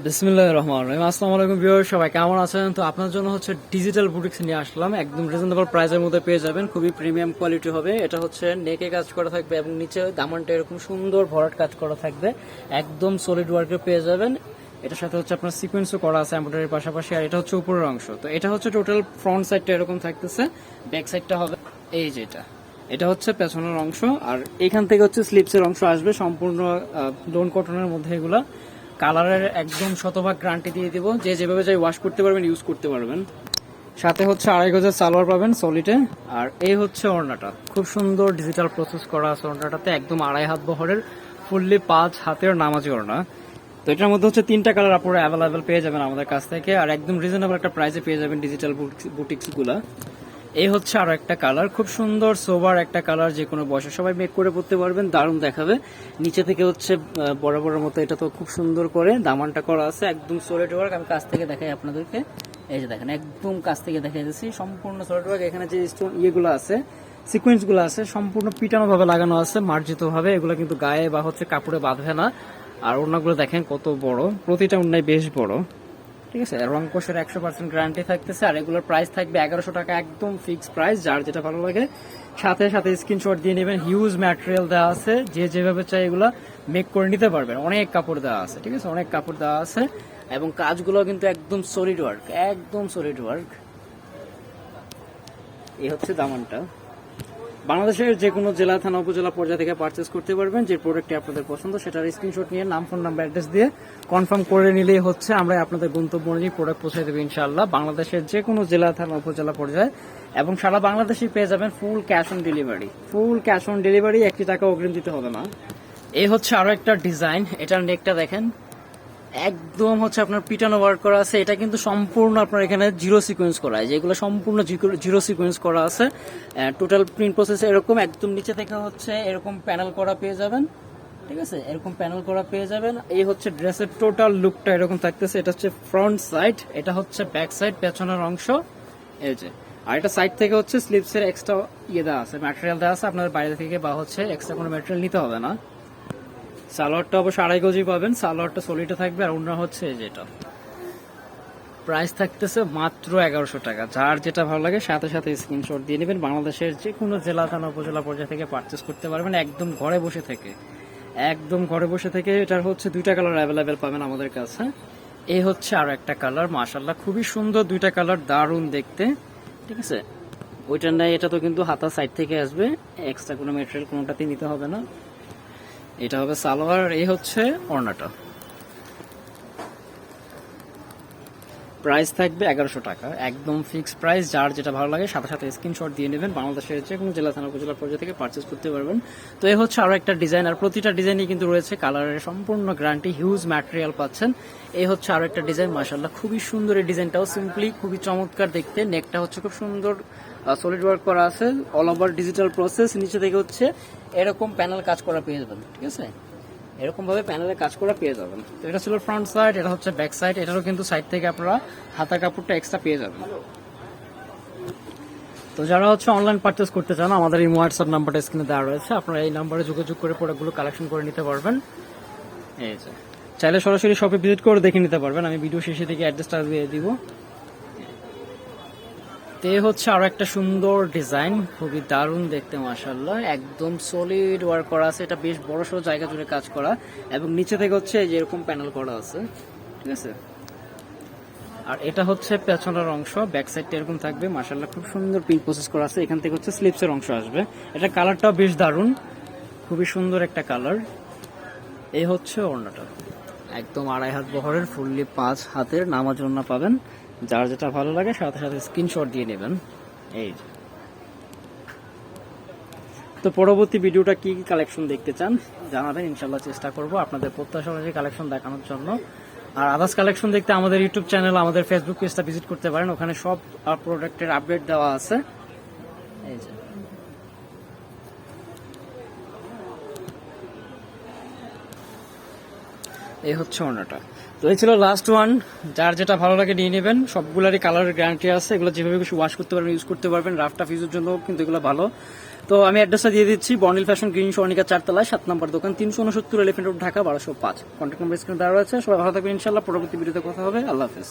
বিসমিল্লাহ রহমান রহিম। আসসালামু আলাইকুম ভিউয়ার সবাই কেমন আছেন? তো আপনার জন্য হচ্ছে ডিজিটাল বুটিক্স নিয়ে আসলাম। একদম রিজনেবল প্রাইসের মধ্যে পেয়ে যাবেন। খুবই প্রিমিয়াম কোয়ালিটি হবে। এটা হচ্ছে নেকে কাজ করা থাকবে এবং নিচে দামানটা এরকম সুন্দর ভরাট কাজ করা থাকবে। একদম সলিড পেয়ে যাবেন। এটার সাথে হচ্ছে আপনার সিকোয়েন্সও করা আছে এমব্রয়ডারির পাশাপাশি, আর এটা হচ্ছে উপরের অংশ। তো এটা হচ্ছে টোটাল ফ্রন্ট সাইডটা এরকম থাকতেছে। ব্যাক সাইডটা হবে এই যেটা এটা। হচ্ছে পেছনের অংশ। আর এখান থেকে হচ্ছে স্লিপসের অংশ আসবে। সম্পূর্ণ লোন কটনের মধ্যে এগুলা। কালারের একদম শতভাগ গ্যারান্টি দিয়ে দিব। যে যেভাবে চাই ওয়াশ করতে পারবেন ইউজ করতে পারবেন। সাথে হচ্ছে আড়াই গজের সালোয়ার পাবেন সলিডে আর এই হচ্ছে ওড়নাটা। খুব সুন্দর ডিজিটাল প্রসেস করা আছে ওড়নাটাতে, একদম আড়াই হাত বহরের ফুললি পাঁচ হাতের নামাজি ওড়না। তো এটার মধ্যে হচ্ছে তিনটা কালার আপনারা অ্যাভেলেবেল পেয়ে যাবেন আমাদের কাছ থেকে। আর একদম রিজনেবল একটা প্রাইসে পেয়ে যাবেন ডিজিটাল বুটিক্সগুলা। এই হচ্ছে আরও একটা কালার খুব সুন্দর সোবার একটা কালার যে কোনো বয়সে সবাই মেক করে পড়তে পারবেন, দারুণ দেখাবে। নিচে থেকে হচ্ছে বড় বড় মতো এটা তো খুব সুন্দর করে দামানটা করা আছে, একদম সলিড ওয়ার্ক আমি কাছ থেকে দেখাই আপনাদেরকে। এই যে দেখেন, একদম কাছ থেকে দেখাই দিচ্ছি, সম্পূর্ণ সলিড ওয়ার্ক এখানে যে স্টোন ইয়েগুলো আছে সিকোয়েন্সগুলো আছে, সম্পূর্ণ পিটানো ভাবে লাগানো আছে মার্জিত ভাবে এগুলো কিন্তু গায়ে বা হচ্ছে কাপড়ে বাঁধবে না। আর ওড়নাগুলো দেখেন কত বড়, প্রতিটা ওড়নাই বেশ বড়। ঠিক আছে রং কোষের একশো পার্সেন্ট গ্যারান্টি থাকতেছে, আর এগুলোর প্রাইস থাকবে এগারোশো টাকা একদম ফিক্স প্রাইস যার যেটা ভালো লাগে। সাথে সাথে স্ক্রিনশট দিয়ে নেবেন হিউজ ম্যাটেরিয়াল দেওয়া আছে, যে যেভাবে চাই এগুলো মেক করে নিতে পারবেন। অনেক কাপড় দেওয়া আছে, ঠিক আছে, অনেক কাপড় দেওয়া আছে, এবং কাজগুলো কিন্তু একদম সলিড ওয়ার্ক একদম সলিড ওয়ার্ক এই হচ্ছে দামানটা। বাংলাদেশের যে কোনো জেলা, থানা, উপজেলা পর্যায়ে থেকে পারচেস করতে পারবেন। যে প্রোডাক্টটি আপনাদের পছন্দ, সেটার স্ক্রিনশট নিয়ে নাম ফোন নাম্বার অ্যাড্রেস দিয়ে কনফার্ম করে নিলেই হচ্ছে, আমরা আপনাদের গন্তব্য অনুযায়ী প্রোডাক্ট পৌঁছে দেবো ইনশাআল্লাহ। বাংলাদেশের যে কোনো জেলা, থানা, উপজেলা পর্যায়ে এবং সারা বাংলাদেশে পেয়ে যাবেন full cash on delivery full cash on delivery একটি টাকা অগ্রিম দিতে হবে না। এই হচ্ছে আরও একটা ডিজাইন এটার নেকটা দেখেন। একদম হচ্ছে আপনার পিটানো ওয়ার্ক করা আছে। এটা কিন্তু সম্পূর্ণ আপনার এখানে জিরো সিকোয়েন্স করা আছে। যেগুলো সম্পূর্ণ জিরো সিকোয়েন্স করা আছে। টোটাল প্রিন্ট প্রসেস এরকম একদম নিচে থেকে হচ্ছে এরকম প্যানেল করা পেয়ে যাবেন। ঠিক আছে? এরকম প্যানেল করা পেয়ে যাবেন। এই হচ্ছে ড্রেসের টোটাল লুকটা এরকম থাকতেছে। এটা হচ্ছে ফ্রন্ট সাইড এটা হচ্ছে ব্যাক সাইড পেছনের অংশ। এই যে। আর এটা সাইড থেকে হচ্ছে স্লিপসের এক্সট্রা ইয়ে দেওয়া আছে ম্যাটেরিয়াল দেওয়া আছে। আপনার বাইরে থেকে বা হচ্ছে এক্সট্রা কোনো ম্যাটেরিয়াল নিতে হবে না। সালোয়ারটা অবশ্য আড়াই গজি পাবেন, সালোয়ারটা সলিডে থাকবে, আর অন্য হচ্ছে যেটা। প্রাইস থাকতেছে মাত্র এগারোশো টাকা। যার যেটা ভালো লাগে, সাথে সাথে স্ক্রিনশট দিয়ে নেবেন। বাংলাদেশের যে কোনো জেলা, থানা, উপজেলা পর্যায়ে থেকে পারচেস করতে পারবেন, একদম ঘরে বসে থেকে। একদম ঘরে বসে থেকে এটার হচ্ছে দুইটা কালার অ্যাভেলেবেল পাবেন আমাদের কাছে। এই হচ্ছে আরও একটা কালার মাশাল্লাহ খুবই সুন্দর দুইটা কালার দারুণ দেখতে। ঠিক আছে? ওইটা নাই, এটা তো কিন্তু হাতা সাইড থেকে আসবে। এক্সট্রা কোনো মেটেরিয়াল কোনোটাতেই নিতে হবে না। এটা হবে সালোয়ার এই হচ্ছে ওড়নাটা। প্রাইস থাকবে এগারোশো টাকা। একদম ফিক্সড প্রাইস যার যেটা ভালো লাগে, সাথে সাথে স্ক্রিনশট দিয়ে নেবেন। বাংলাদেশের যে কোনো জেলা, থানা, উপজেলা, পর্যায়ে থেকে পারচেস করতে পারবেন। তো এই হচ্ছে আরও একটা ডিজাইন আর প্রতিটা ডিজাইনই কিন্তু রয়েছে। কালারের সম্পূর্ণ গ্যারান্টি হিউজ ম্যাটেরিয়াল পাচ্ছেন। এই হচ্ছে আরও একটা ডিজাইন মাসাল্লাহ খুবই সুন্দর এই ডিজাইনটাও সিম্পলি খুবই চমৎকার দেখতে। নেকটা হচ্ছে খুব সুন্দর সলিড ওয়ার্ক করা আছে। অল ওভার ডিজিটাল প্রসেস নিচে থেকে হচ্ছে এরকম প্যানেল কাজ করা পেয়ে যাবেন, ঠিক আছে? এরকম ভাবে প্যানেলে কাজ করা পেয়ে যাবেন। তো এটা ছিল ফ্রন্ট সাইড এটা হচ্ছে ব্যাক সাইড এটারও কিন্তু সাইড থেকে আপনারা হাতা কাপড়টা এক্সট্রা পেয়ে যাবেন। তো যারা হচ্ছে অনলাইন পারচেস করতে চান আমাদের এই হোয়াটসঅ্যাপ নাম্বারটা স্ক্রিনে দেওয়া রয়েছে। আপনারা এই নাম্বারে যোগাযোগ করে প্রোডাক্টগুলো কালেকশন করে নিতে পারবেন। এই যে। চাইলে সরাসরি শপে ভিজিট করে দেখে নিতে পারবেন। আমি ভিডিও শেষে থেকে অ্যাড্রেসটা দিয়ে দিব। তো হচ্ছে আরও একটা সুন্দর ডিজাইন। খুবই দারুণ দেখতে মাসাল্লাহ একদম সলিড ওয়ার্ক করা আছে। এটা বেশ বড় সড়ো জায়গা জুড়ে কাজ করা। এবং নিচে থেকে হচ্ছে এই যে এরকম প্যানেল করা আছে। ঠিক আছে? আর এটা হচ্ছে পেছনের অংশ। ব্যাক সাইডটা এরকম থাকবে। মাসাল্লাহ খুব সুন্দর প্রিন্ট প্রসেস করা আছে। এখান থেকে হচ্ছে স্লিপসের অংশ আসবে। এটা কালারটাও বেশ দারুণ। খুবই সুন্দর একটা কালার এই হচ্ছে ওড়নাটা। একদম আড়াই হাত বহরের ফুললি পাঁচ হাতের নামাজ ওড়না পাবেন। যার যেটা ভালো লাগে, সাথে সাথে স্ক্রিনশট দিয়ে নেবেন। এই তো পরবর্তী ভিডিওটা কি কি কালেকশন দেখতে চান, জানাবেন ইনশাল্লাহ চেষ্টা করব আপনাদের প্রত্যাশা অনুযায়ী কালেকশন দেখানোর জন্য। আর আদার্স কালেকশন দেখতে আমাদের ইউটিউব চ্যানেল আমাদের ফেসবুক পেজটা ভিজিট করতে পারেন। ওখানে সব প্রোডাক্টের আপডেট দেওয়া আছে। এই হচ্ছে ওনাটা তো এই ছিল লাস্ট ওয়ান যার যেটা ভালো লাগে নিয়ে নেবেন। সবগুলারই কালারের গ্যারান্টি আছে। এগুলো যেভাবে কিছু ওয়াশ করতে পারবেন ইউজ করতে পারবেন। রাফটা ফিউজের জন্য কিন্তু এগুলো ভালো। তো আমি অ্যাড্রেসটা দিয়ে দিচ্ছি। বর্নিল ফ্যাশন গ্রিন সর্ণিকা চারতলায়, সাত নম্বর দোকান, তিনশো উনসত্তর এলিফেন্ট রোড ঢাকা, বারোশো পাঁচ। কন্ট্যাক্ট নম্বর স্ক্রিনে দেওয়া রয়েছে। সবাই ভালো থাকবেন ইনশাল্লাহ পরবর্তী ভিডিওতে কথা হবে। আল্লাহ হাফেজ।